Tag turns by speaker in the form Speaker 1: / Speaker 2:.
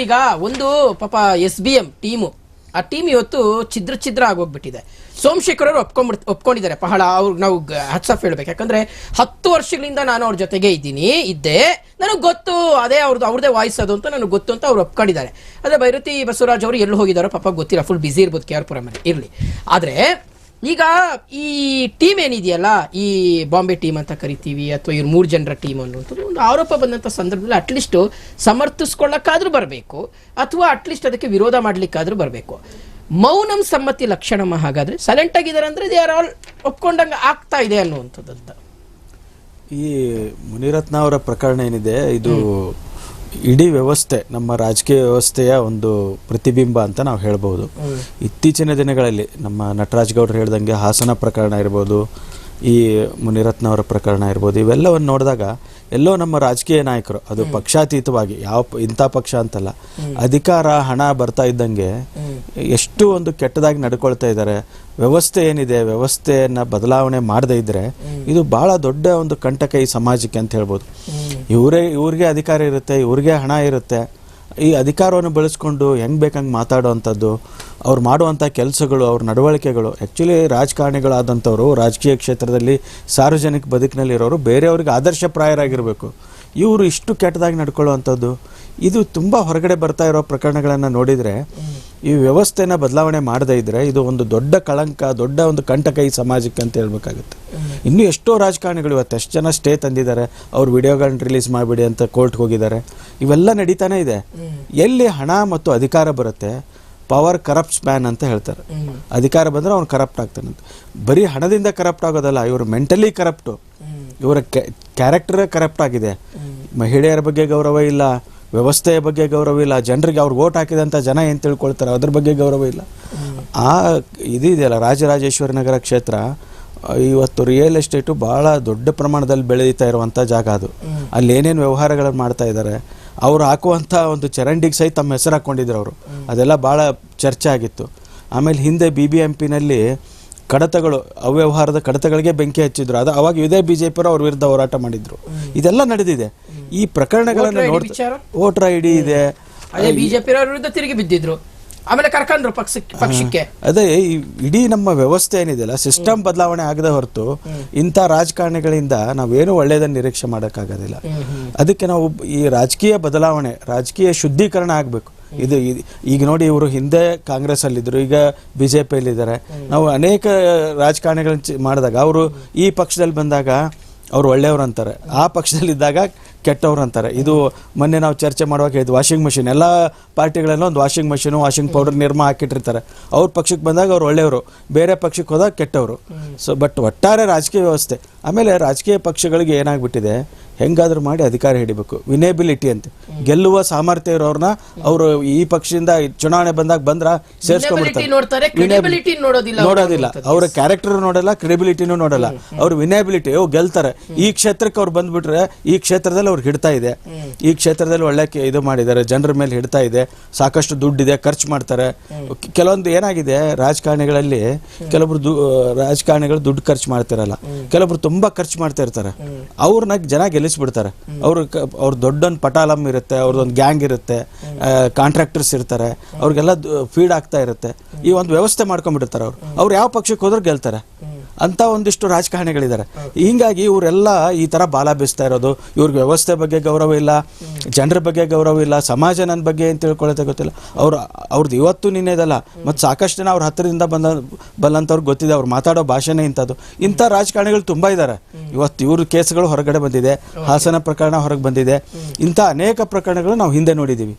Speaker 1: ಈಗ ಒಂದು ಪಾಪ ಎಸ್ ಬಿ ಎಂ ಟೀಮು. ಆ ಟೀಮ್ ಇವತ್ತು ಛಿದ್ರ ಛಿದ್ರ ಆಗೋಗ್ಬಿಟ್ಟಿದೆ. ಸೋಮಶೇಖರ್ ಅವರು ಒಪ್ಕೊಂಡ್ಬಿಡ್, ಒಪ್ಕೊಂಡಿದ್ದಾರೆ ಬಹಳ. ಅವ್ರಿಗೆ ನಾವು ಹಟ್ಸಪ್ ಹೇಳ್ಬೇಕು. ಯಾಕಂದ್ರೆ ಹತ್ತು ವರ್ಷಗಳಿಂದ ನಾನು ಅವ್ರ ಜೊತೆಗೆ ಇದ್ದೀನಿ, ಇದ್ದೆ. ನನಗೆ ಗೊತ್ತು, ಅದೇ ಅವ್ರದ್ದು ಅವ್ರದೇ ವಾಯ್ಸ್ ಅದು ಅಂತ ನನಗೆ ಗೊತ್ತು ಅಂತ ಅವ್ರು ಒಪ್ಕೊಂಡಿದ್ದಾರೆ. ಅದೇ ಭೈರತಿ ಬಸವರಾಜ್ ಅವರು ಎಲ್ಲಿ ಹೋಗಿದ್ದಾರೋ ಪಾಪ ಗೊತ್ತಿಲ್ಲ. ಫುಲ್ ಬಿಸಿ ಇರ್ಬೋದು ಕೆ ಆರ್ ಪುರಮಲ್ಲಿ ಇರಲಿ. ಆದರೆ ಈಗ ಈ ಟೀಮ್ ಏನಿದೆಯಲ್ಲ ಈ ಬಾಂಬೆ ಟೀಮ್ ಅಂತ ಕರಿತೀವಿ ಅಥವಾ ಇವ್ರ ಮೂರು ಜನರ ಟೀಮ್ ಅನ್ನುವಂಥದ್ದು ಒಂದು ಆರೋಪ ಬಂದಂಥ ಸಂದರ್ಭದಲ್ಲಿ ಅಟ್ಲೀಸ್ಟ್ ಸಮರ್ಥಿಸ್ಕೊಳ್ಳೋಕ್ಕಾದ್ರೂ ಬರಬೇಕು ಅಥವಾ ಅಟ್ಲೀಸ್ಟ್ ಅದಕ್ಕೆ ವಿರೋಧ ಮಾಡ್ಲಿಕ್ಕಾದ್ರೂ ಬರಬೇಕು. ಮೌನಂ ಸಮ್ಮತಿ ಲಕ್ಷಣಮ್ಮ ಹಾಗಾದರೆ ಸೈಲೆಂಟ್ ಆಗಿದ್ದಾರೆ ಅಂದರೆ ದೇ ಆರ್ ಆಲ್ ಒಪ್ಕೊಂಡಂಗೆ ಆಗ್ತಾ ಇದೆ ಅನ್ನುವಂಥದ್ದು ಅಂತ.
Speaker 2: ಈ ಮುನಿರತ್ನ ಅವರ ಪ್ರಕರಣ ಏನಿದೆ ಇದು ಇಡೀ ವ್ಯವಸ್ಥೆ ನಮ್ಮ ರಾಜಕೀಯ ವ್ಯವಸ್ಥೆಯ ಒಂದು ಪ್ರತಿಬಿಂಬ ಅಂತ ನಾವು ಹೇಳ್ಬೋದು ಇತ್ತೀಚಿನ ದಿನಗಳಲ್ಲಿ ನಮ್ಮ ನಟರಾಜ್ ಗೌಡ್ರು ಹೇಳ್ದಂಗೆ ಹಾಸನ ಪ್ರಕರಣ ಇರ್ಬೋದು ಈ ಮುನಿರತ್ನ ಅವರ ಪ್ರಕರಣ ಇರ್ಬೋದು ಇವೆಲ್ಲವನ್ನು ನೋಡಿದಾಗ ಎಲ್ಲೋ ನಮ್ಮ ರಾಜಕೀಯ ನಾಯಕರು ಅದು ಪಕ್ಷಾತೀತವಾಗಿ ಯಾವ ಇಂಥ ಪಕ್ಷ ಅಂತಲ್ಲ ಅಧಿಕಾರ ಹಣ ಬರ್ತಾ ಇದ್ದಂಗೆ ಎಷ್ಟು ಒಂದು ಕೆಟ್ಟದಾಗಿ ನಡ್ಕೊಳ್ತಾ ಇದ್ದಾರೆ ವ್ಯವಸ್ಥೆ ಏನಿದೆ ವ್ಯವಸ್ಥೆಯನ್ನ ಬದಲಾವಣೆ ಮಾಡದೇ ಇದ್ರೆ ಇದು ಬಹಳ ದೊಡ್ಡ ಒಂದು ಕಂಟಕ ಈ ಸಮಾಜಕ್ಕೆ ಅಂತ ಹೇಳ್ಬೋದು. ಇವರೇ ಇವ್ರಿಗೆ ಅಧಿಕಾರ ಇರುತ್ತೆ ಇವ್ರಿಗೆ ಹಣ ಇರುತ್ತೆ ಈ ಅಧಿಕಾರವನ್ನು ಬಳಸ್ಕೊಂಡು ಹೆಂಗ್ ಬೇಕಂಗೆ ಮಾತಾಡುವಂಥದ್ದು ಅವ್ರು ಮಾಡುವಂಥ ಕೆಲಸಗಳು, ಅವ್ರ ನಡವಳಿಕೆಗಳು ಆ್ಯಕ್ಚುಲಿ ರಾಜಕಾರಣಿಗಳಾದಂಥವ್ರು, ರಾಜಕೀಯ ಕ್ಷೇತ್ರದಲ್ಲಿ ಸಾರ್ವಜನಿಕ ಬದುಕಿನಲ್ಲಿರೋರು ಬೇರೆಯವ್ರಿಗೆ ಆದರ್ಶಪ್ರಾಯರಾಗಿರಬೇಕು ಇವರು ಇಷ್ಟು ಕೆಟ್ಟದಾಗಿ ನಡ್ಕೊಳ್ಳುವಂಥದ್ದು. ಇದು ತುಂಬ ಹೊರಗಡೆ ಬರ್ತಾ ಇರೋ ಪ್ರಕರಣಗಳನ್ನು ನೋಡಿದರೆ, ಈ ವ್ಯವಸ್ಥೆನ ಬದಲಾವಣೆ ಮಾಡದೇ ಇದ್ದರೆ ಇದು ಒಂದು ದೊಡ್ಡ ಕಳಂಕ, ದೊಡ್ಡ ಒಂದು ಕಂಟಕ ಈ ಸಮಾಜಕ್ಕೆ ಅಂತ ಹೇಳ್ಬೇಕಾಗುತ್ತೆ. ಇನ್ನು ಎಷ್ಟೋ ರಾಜಕಾರಣಿಗಳು ಇವತ್ತು ಎಷ್ಟು ಜನ ಸ್ಟೇ ತಂದಿದ್ದಾರೆ, ಅವ್ರ ವಿಡಿಯೋಗಳನ್ನ ರಿಲೀಸ್ ಮಾಡಿಬಿಡಿ ಅಂತ ಕೋರ್ಟ್ಗೆ ಹೋಗಿದ್ದಾರೆ. ಇವೆಲ್ಲ ನಡೀತಾನೆ ಇದೆ. ಎಲ್ಲಿ ಹಣ ಮತ್ತು ಅಧಿಕಾರ ಬರುತ್ತೆ ಪವರ್ ಕರಪ್ಟ್ಸ್ ಮ್ಯಾನ್ ಅಂತ ಹೇಳ್ತಾರೆ. ಅಧಿಕಾರ ಬಂದರೆ ಅವ್ನು ಕರಪ್ಟ್ ಆಗ್ತಾನಂತ ಬರೀ ಹಣದಿಂದ ಕರಪ್ಟ್ ಆಗೋದಲ್ಲ ಇವರು ಮೆಂಟಲಿ ಕರಪ್ಟು. ಇವರ ಕ್ಯಾರೆಕ್ಟರೇ ಕರಪ್ಟ್ ಆಗಿದೆ. ಮಹಿಳೆಯರ ಬಗ್ಗೆ ಗೌರವ ಇಲ್ಲ ವ್ಯವಸ್ಥೆಯ ಬಗ್ಗೆ ಗೌರವ ಇಲ್ಲ ಜನರಿಗೆ ಅವ್ರು ಓಟ್ ಹಾಕಿದಂಥ ಜನ ಏನು ತಿಳ್ಕೊಳ್ತಾರೆ ಅದ್ರ ಬಗ್ಗೆ ಗೌರವ ಇಲ್ಲ. ಆ ಇದಿದೆಯಲ್ಲ ರಾಜರಾಜೇಶ್ವರಿ ನಗರ ಕ್ಷೇತ್ರ ಇವತ್ತು ರಿಯಲ್ ಎಸ್ಟೇಟು ಭಾಳ ದೊಡ್ಡ ಪ್ರಮಾಣದಲ್ಲಿ ಬೆಳೀತಾ ಇರುವಂಥ ಜಾಗ ಅದು. ಅಲ್ಲಿ ಏನೇನು ವ್ಯವಹಾರಗಳನ್ನು ಮಾಡ್ತಾ ಇದ್ದಾರೆ ಅವ್ರು ಹಾಕುವಂಥ ಒಂದು ಚರಂಡಿಗೆ ಸಹಿತ ತಮ್ಮ ಹೆಸರು ಹಾಕ್ಕೊಂಡಿದ್ರು ಅವರು. ಅದೆಲ್ಲ ಭಾಳ ಚರ್ಚೆ ಆಗಿತ್ತು. ಆಮೇಲೆ ಹಿಂದೆ ಬಿ ಬಿ ಎಂ ಪಿನಲ್ಲಿ ಕಡತಗಳು ಅವ್ಯವಹಾರದ ಕಡತಗಳಿಗೆ ಬೆಂಕಿ ಹಚ್ಚಿದ್ರು. ಅದು ಅವಾಗ ಇದೇ ಬಿಜೆಪಿ ಅವ್ರ ವಿರುದ್ಧ ಹೋರಾಟ ಮಾಡಿದ್ರು. ಇದೆಲ್ಲ ನಡೆದಿದೆ. ಈ ಪ್ರಕರಣಗಳನ್ನು ನೋಡ್ತಾ ವೋಟರ್ ಐ ಡಿ ಇದೆ.
Speaker 1: ವಿರುದ್ಧ ತಿರುಗಿ ಬಿದ್ದಿದ್ರು. ಆಮೇಲೆ ಕರ್ಕೊಂಡ್ರು ಪಕ್ಷಕ್ಕೆ ಪಕ್ಷಕ್ಕೆ.
Speaker 2: ಅದೇ ಈ ಇಡೀ ನಮ್ಮ ವ್ಯವಸ್ಥೆ ಏನಿದೆಯಲ್ಲ ಸಿಸ್ಟಮ್ ಬದಲಾವಣೆ ಆಗದ ಹೊರತು ಇಂಥ ರಾಜಕಾರಣಿಗಳಿಂದ ನಾವೇನು ಒಳ್ಳೆಯದನ್ನು ನಿರೀಕ್ಷೆ ಮಾಡೋಕ್ಕಾಗೋದಿಲ್ಲ. ಅದಕ್ಕೆ ನಾವು ಈ ರಾಜಕೀಯ ಬದಲಾವಣೆ ರಾಜಕೀಯ ಶುದ್ಧೀಕರಣ ಆಗಬೇಕು. ಇದು ಈಗ ನೋಡಿ ಇವರು ಹಿಂದೆ ಕಾಂಗ್ರೆಸ್ ಅಲ್ಲಿದ್ರು ಈಗ ಬಿ ಜೆ ಪಿಯಲ್ಲಿದ್ದಾರೆ ನಾವು ಅನೇಕ ರಾಜಕಾರಣಿಗಳನ್ನ ಮಾಡಿದಾಗ ಅವರು ಈ ಪಕ್ಷದಲ್ಲಿ ಬಂದಾಗ ಅವ್ರು ಒಳ್ಳೆಯವ್ರು ಅಂತಾರೆ. ಆ ಪಕ್ಷದಲ್ಲಿದ್ದಾಗ ಕೆಟ್ಟವ್ರು ಅಂತಾರೆ. ಇದು ಮೊನ್ನೆ ನಾವು ಚರ್ಚೆ ಮಾಡುವಾಗ ಇದು ವಾಷಿಂಗ್ ಮಷಿನ್. ಎಲ್ಲ ಪಾರ್ಟಿಗಳಲ್ಲೂ ಒಂದು washing machine washing powder Nirma ಹಾಕಿಟ್ಟಿರ್ತಾರೆ. ಅವ್ರ ಪಕ್ಷಕ್ಕೆ ಬಂದಾಗ ಅವ್ರು ಒಳ್ಳೆಯವರು. ಬೇರೆ ಪಕ್ಷಕ್ಕೆ ಹೋದಾಗ ಕೆಟ್ಟವರು. ಸೊ ಬಟ್ ಒಟ್ಟಾರೆ ರಾಜಕೀಯ ವ್ಯವಸ್ಥೆ. ಆಮೇಲೆ ರಾಜಕೀಯ ಪಕ್ಷಗಳಿಗೆ ಏನಾಗ್ಬಿಟ್ಟಿದೆ? ಹೆಂಗಾದ್ರೂ ಮಾಡಿ ಅಧಿಕಾರ ಹಿಡಿಬೇಕು. ವಿನೇಬಿಲಿಟಿ ಅಂತ. ಗೆಲ್ಲುವ ಸಾಮರ್ಥ್ಯ ಇರೋರ್ನ ಅವರು ಈ ಪಕ್ಷದಿಂದ ಚುನಾವಣೆ ಬಂದಾಗ ಬಂದ್ರ ಸೇರ್ಸ್ಕೊಂಡ್ಬಿಡ್ತಾರೆ.
Speaker 1: ನೋಡೋದಿಲ್ಲ ಅವ್ರ
Speaker 2: ಅವರ ಕ್ಯಾರೆಕ್ಟರ್ ನೋಡಲ್ಲ ಕ್ರೆಡಿಬಿಲಿಟಿನೂ ನೋಡಲ್ಲ. ಅವ್ರ ವಿನೇಬಿಲಿಟಿ ಓ ಗೆಲ್ತಾರೆ. ಈ ಕ್ಷೇತ್ರಕ್ಕೆ ಅವ್ರು ಬಂದ್ಬಿಟ್ರೆ ಈ ಕ್ಷೇತ್ರದಲ್ಲಿ ಅವ್ರಿಗೆ ಹಿಡ್ತಾ ಇದೆ. ಈ ಕ್ಷೇತ್ರದಲ್ಲಿ ಒಳ್ಳೆ ಇದು ಮಾಡಿದ್ದಾರೆ ಜನರ ಮೇಲೆ ಹಿಡ್ತಾ ಇದೆ ಸಾಕಷ್ಟು ದುಡ್ಡಿದೆ ಖರ್ಚು ಮಾಡ್ತಾರೆ. ಕೆಲವೊಂದು ಏನಾಗಿದೆ ರಾಜಕಾರಣಿಗಳಲ್ಲಿ ಕೆಲವೊಬ್ರು ದು- ರಾಜಕಾರಣಿಗಳು ದುಡ್ಡು ಖರ್ಚು ಮಾಡ್ತಿರಲ್ಲ. ಕೆಲವೊಬ್ರು ತುಂಬಾ ಖರ್ಚು ಮಾಡ್ತಾ ಇರ್ತಾರೆ ಅವ್ರನ್ನ ಜನ ಗೆಲ್ಲಿಸ್ಬಿಡ್ತಾರೆ ಅವ್ರ ಅವ್ರ ದೊಡ್ಡೊಂದು ಪಟಾಲಂ ಇರುತ್ತೆ ಅವ್ರದ್ದೊಂದು ಗ್ಯಾಂಗ್ ಇರುತ್ತೆ ಕಾಂಟ್ರಾಕ್ಟರ್ಸ್ ಇರ್ತಾರೆ, ಅವ್ರಿಗೆಲ್ಲ ಫೀಡ್ ಆಗ್ತಾ ಇರುತ್ತೆ. ಈ ಒಂದು ವ್ಯವಸ್ಥೆ ಮಾಡ್ಕೊಂಡ್ಬಿಟ್ಟಿರ್ತಾರೆ ಅವ್ರು. ಅವ್ರು ಯಾವ ಪಕ್ಷಕ್ಕೆ ಹೋದ್ರೆ ಗೆಲ್ತಾರೆ. ಅಂತ ಒಂದಿಷ್ಟು ರಾಜಕಾರಣಿಗಳಿದ್ದಾರೆ. ಹಿಂಗಾಗಿ ಇವರೆಲ್ಲ ಈ ತರ ಬಾಲ ಬೀಸ್ತಾ ಇರೋದು. ಇವ್ರಿಗೆ ವ್ಯವಸ್ಥೆ ಬಗ್ಗೆ ಗೌರವ ಇಲ್ಲ. ಜನರ ಬಗ್ಗೆ ಗೌರವ ಇಲ್ಲ. ಸಮಾಜ ನನ್ನ ಬಗ್ಗೆ ಏನು ತಿಳ್ಕೊಳ್ಳೋದೇ ಗೊತ್ತಿಲ್ಲ. ಅವ್ರು ಅವ್ರದ್ದು ಇವತ್ತು ನಿನ್ನೆದಲ್ಲ, ಮತ್ತು ಸಾಕಷ್ಟು ಜನ ಅವ್ರ ಹತ್ತಿರದಿಂದ ಬಂದ ಬಲ್ಲಂತವ್ರಿಗೆ ಗೊತ್ತಿದೆ. ಅವ್ರು ಮಾತಾಡೋ ಭಾಷೆನೇ ಇಂಥದ್ದು. ಇಂಥ ರಾಜಕಾರಣಿಗಳು ತುಂಬಾ ಇದ್ದಾರೆ ಇವತ್ತು ಇವ್ರ ಕೇಸ್ಗಳು ಹೊರಗಡೆ ಬಂದಿದೆ. ಹಾಸನ ಪ್ರಕರಣ ಹೊರಗೆ ಬಂದಿದೆ. ಇಂಥ ಅನೇಕ ಪ್ರಕರಣಗಳು ನಾವು ಹಿಂದೆ ನೋಡಿದ್ದೀವಿ